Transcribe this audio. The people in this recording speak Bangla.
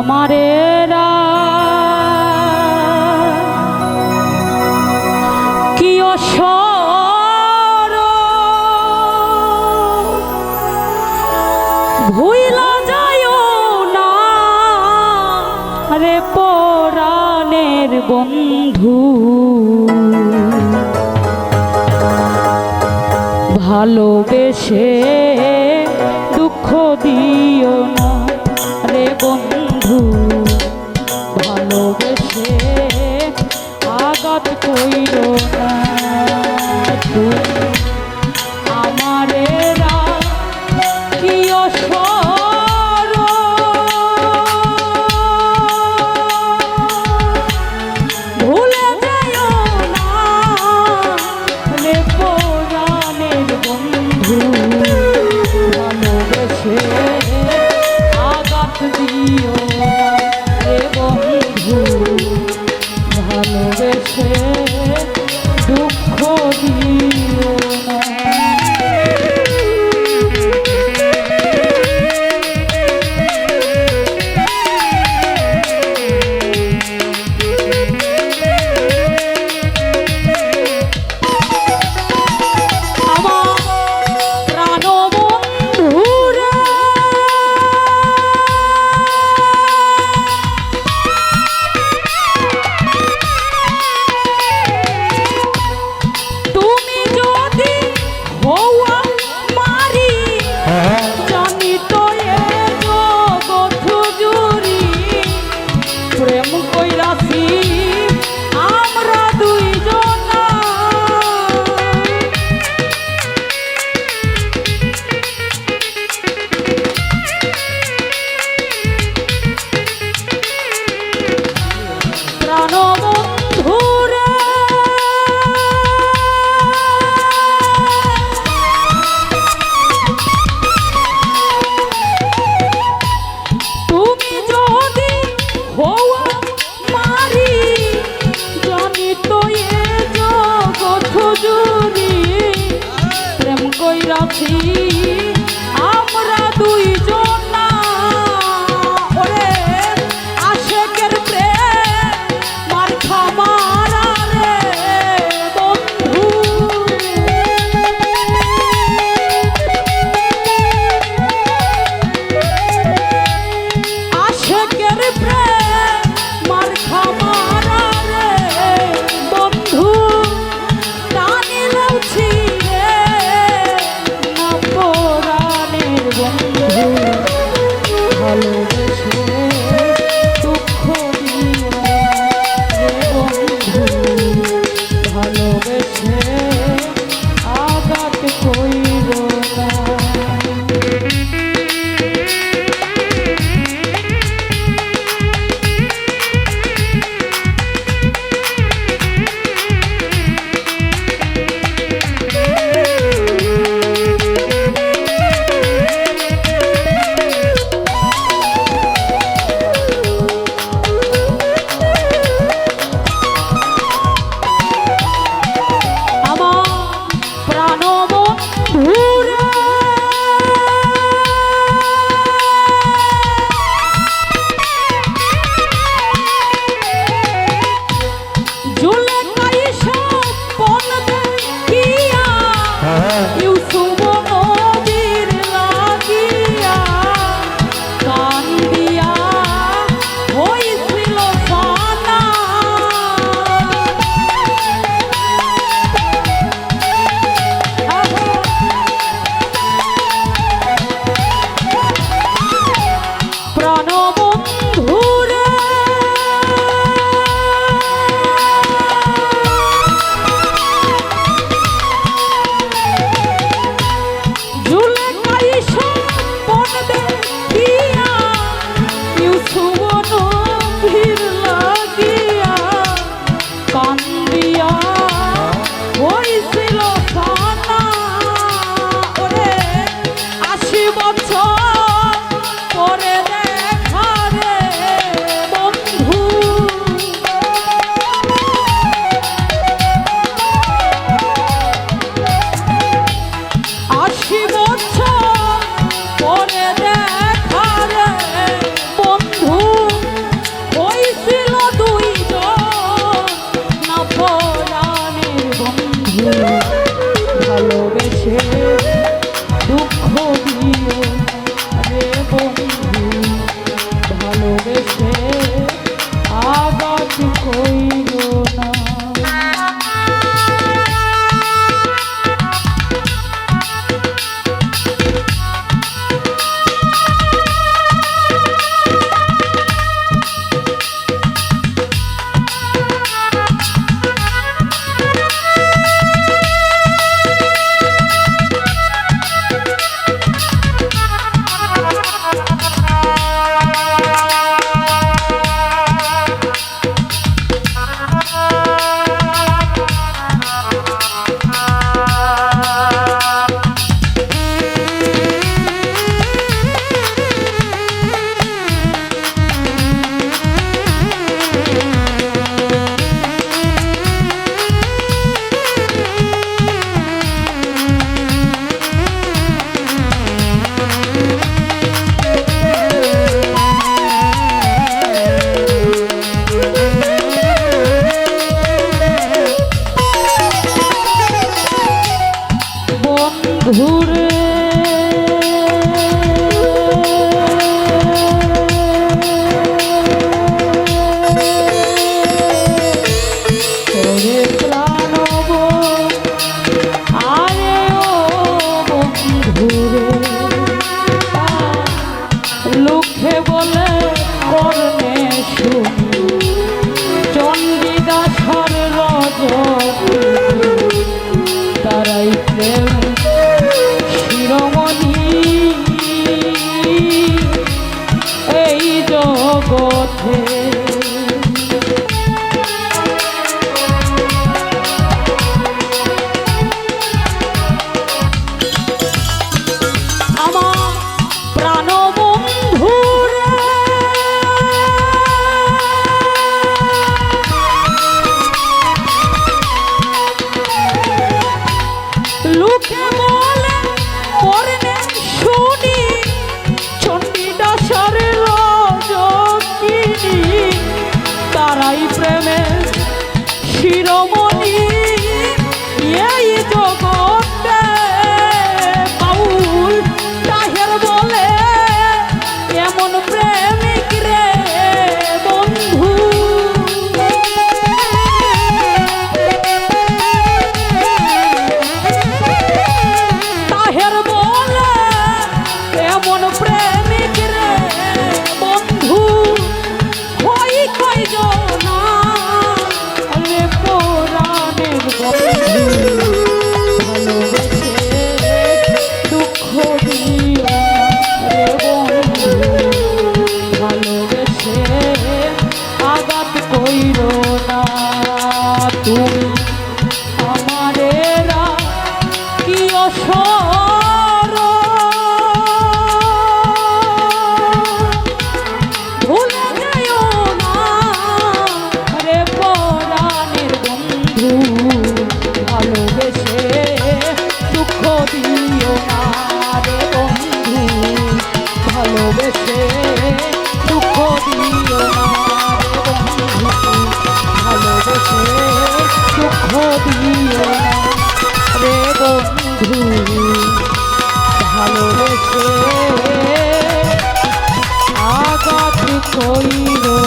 আমারে ভুইলা না। রে বন্ধু। ভালোবেসে দুঃখ দিও না। রে বন্ধু। ভালোবেসে আঘাত কইল না। your tears. Hallelujah. কইরো আমারে কি অসর। ভুলে যাইও না রে পরাণের বন্ধু দুঃখ দিয়ে ভালোবেসে আঘাত কই